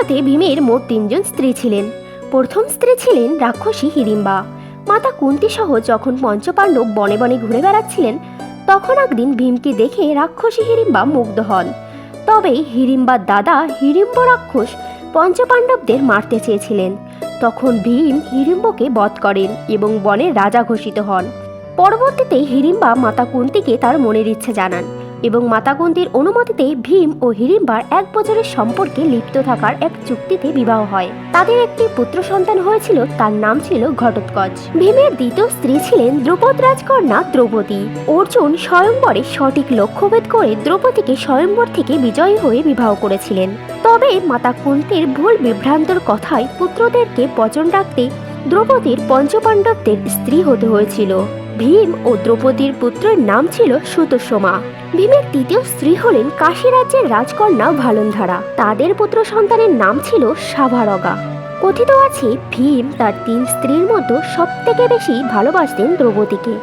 মহাভারতে ভীমের মোট তিনজন স্ত্রী ছিলেন। প্রথম স্ত্রী ছিলেন রাক্ষসী হিড়িম্বা মাতা কুন্তি সহ যখন পঞ্চপাণ্ডব বনে বনে ঘুরে বেড়াচ্ছিলেন, তখন একদিন ভীমকে দেখে রাক্ষসী হিড়িম্বা মুগ্ধ হন। তবে হিড়িম্বার দাদা হিড়িম্ব রাক্ষস পঞ্চপাণ্ডবদের মারতে চেয়েছিলেন। তখন ভীম হিড়িম্বকে বধ করেন এবং বনের রাজা ঘোষিত হন। পরবর্তীতে হিড়িম্বা মাতা কুন্তিকে তার মনের ইচ্ছে জানান। এবং মাতা কুন্তির অনুমতিতে ভীম ও হিড়িম্বার এক বছরের সম্পর্কে লিপ্ত থাকার এক চুক্তিতে বিবাহ হয়। তাদের একটি পুত্র সন্তান হয়েছিল, তার নাম ছিল ঘটোৎকচ। ভীমের দ্বিতীয় স্ত্রী ছিলেন দ্রৌপদ রাজকন্যা দ্রৌপদী। অর্জুন স্বয়ংবরে সঠিক লক্ষ্যভেদ করে দ্রৌপদীকে স্বয়ংবর থেকে বিজয়ী হয়ে বিবাহ করেছিলেন। তবে মাতা কুন্তির ভুল বিভ্রান্তর কথায় পুত্রদেরকে বচন রাখতে দ্রৌপদীর পঞ্চপাণ্ডবদের স্ত্রী হতে হয়েছিল। ভীম ও দ্রৌপদীর পুত্রের নাম ছিল সুতোষমা। ভীমের তৃতীয় স্ত্রী হলেন কাশী রাজ্যের রাজকন্যা ভালনধারা। তাদের পুত্র সন্তানের নাম ছিল সাভারগা। কথিত আছে, ভীম তার তিন স্ত্রীর মতো সবথেকে বেশি ভালোবাসতেন দ্রৌপদীকে।